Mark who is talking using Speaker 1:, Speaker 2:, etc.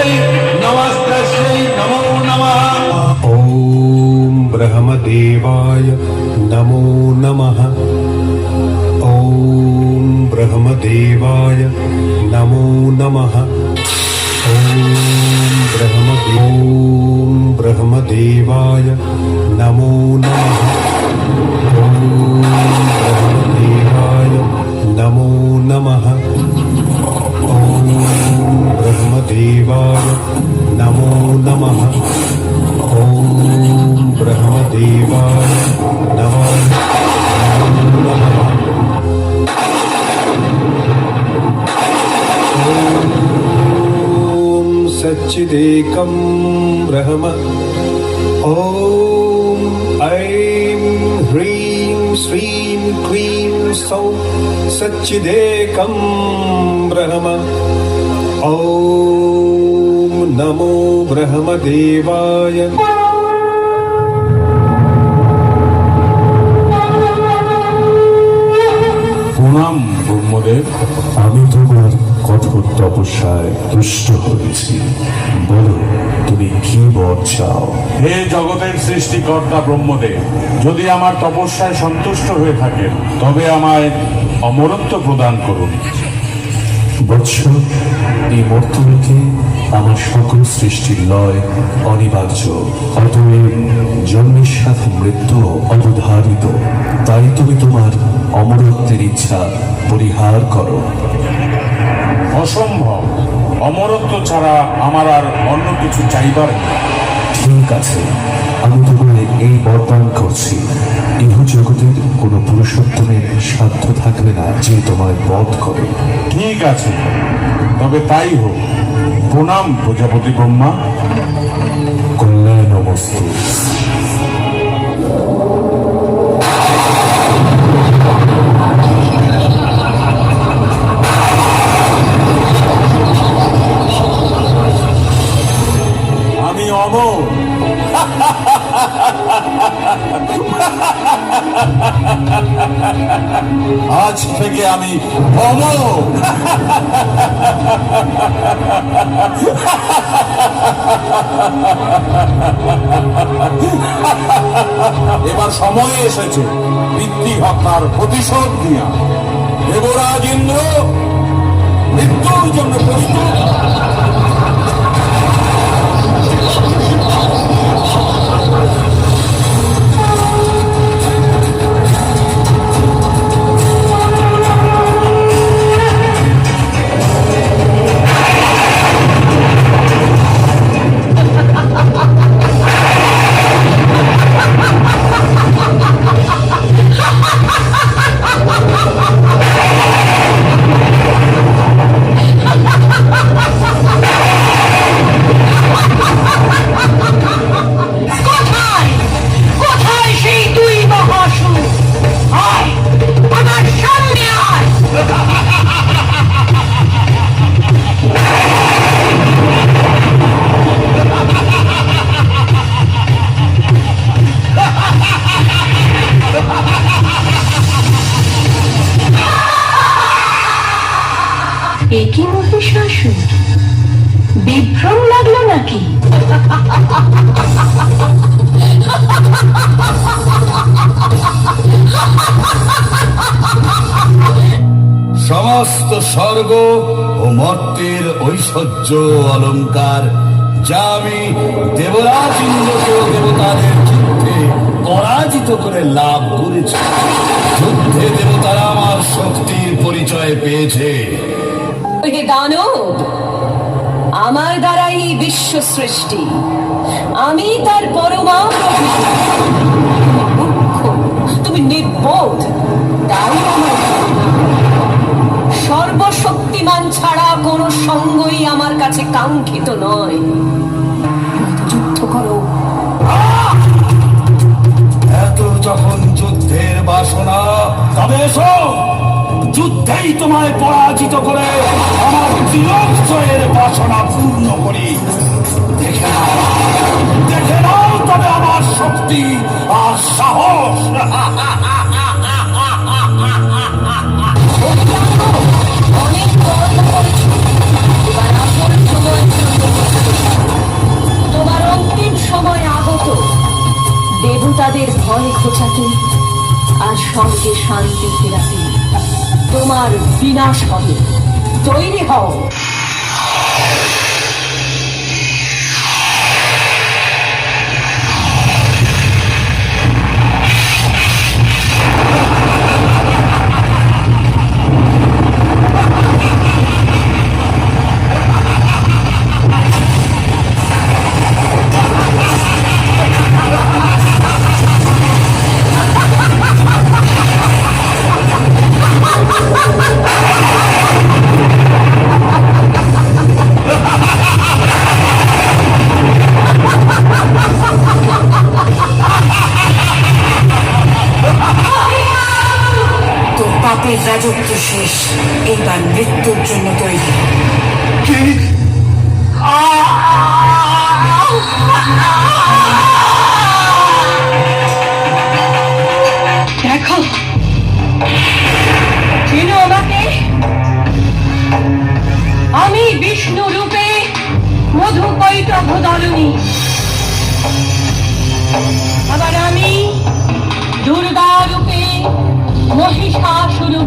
Speaker 1: नमस्तस्यै नमस्तस्यै नमो नमः।
Speaker 2: ॐ ब्रह्मदेवाय नमो नमः। ॐ ब्रह्मदेवाय नमो नमः। ॐ ब्रह्मदेवाय नमो नमः। ॐ ब्रह्मदेवाय नमो नमः। ब्रह्मदेवाय नमो नमः ॐ ब्रह्मदेवाय नमो नमः ॐ सच्चिदेकं ब्रह्म ॐ ऐं ह्रीं श्रीं क्लीं सौं सच्चिदेकं ब्रह्म ॐ नमो ब्रह्मदेवाय
Speaker 3: প্রণাম ব্রহ্মদেব
Speaker 4: আমি তোমার কঠোর তপস্যায় তুষ্ট হয়েছি বলো তুমি কি বর চাও
Speaker 3: হে জগতের সৃষ্টিকর্তা ব্রহ্মদেব যদি আমার তপস্যায় সন্তুষ্ট হয়ে থাকেন তবে আমায় অমরত্ব প্রদান করুন
Speaker 4: বৎস এই মর্তলোকে আমার সকল সৃষ্টির লয় অনিবার্য। অতএব জন্মের সাথে মৃত্যু অবধারিত। তাই তুমি তোমার অমরত্বের ইচ্ছা পরিহার করো।
Speaker 3: অসম্ভব। অমরত্ব ছাড়া আমার আর অন্য কিছু চাইবার
Speaker 4: ঠিক আছে। আমি তোমায় এই বরদান করছি। ইহ জগতের কোনো পুরুষোত্তমের সাধ্য থাকবে না যে তোমায় বধ করে।
Speaker 3: ঠিক আছে তবে তাই হোক। প্রণাম প্রজাপতি ব্রহ্মা।
Speaker 4: কল্যাণ বস্তু
Speaker 3: আজ থেকে আমি এবার সময় এসেছে পিতৃ হত্যার প্রতিশোধ নিয়া। দেবরাজ ইন্দ্র, মৃত্যুর জন্য প্রস্তুত।
Speaker 5: একই মহিষাসুর? বিভ্রম লাগল নাকি?
Speaker 6: সমস্ত স্বর্গ ও মর্তের ঐশ্বর্য অলংকার যা আমি দেবরাজ ইন্দ্রকে দেবতাদের যুদ্ধে পরাজিত করে লাভ করেছি। যুদ্ধে দেবতারা আমার শক্তির পরিচয় পেয়েছে।
Speaker 5: হে দানব। আমার দ্বারাই বিশ্ব সৃষ্টি। আমি তার পরমা তুমি নির্বোধ। সর্বশক্তিমান ছাড়া কোনো সঙ্গই আমার কাছে কাঙ্ক্ষিত নয়।
Speaker 6: চিরঞ্জয়ের বাসনা পূর্ণ করি। দেখে নাও দেখে নাও তবে আমার শক্তি আর সাহস।
Speaker 5: তোমার অন্তিম সময় দেবতাদের ভয় খোঁচাতে আর সঙ্গে শান্তি ফেরাতে তোমার বিনাশ হবে। তৈরি হও
Speaker 7: এবার মৃত্যুর জন্য তৈরি
Speaker 5: দেখো চিনো আমাকে আমি বিষ্ণু রূপে মধু কৈটভ দলনী আবার আমি দুর্গা রূপে মহিষাসুরবর্তিনী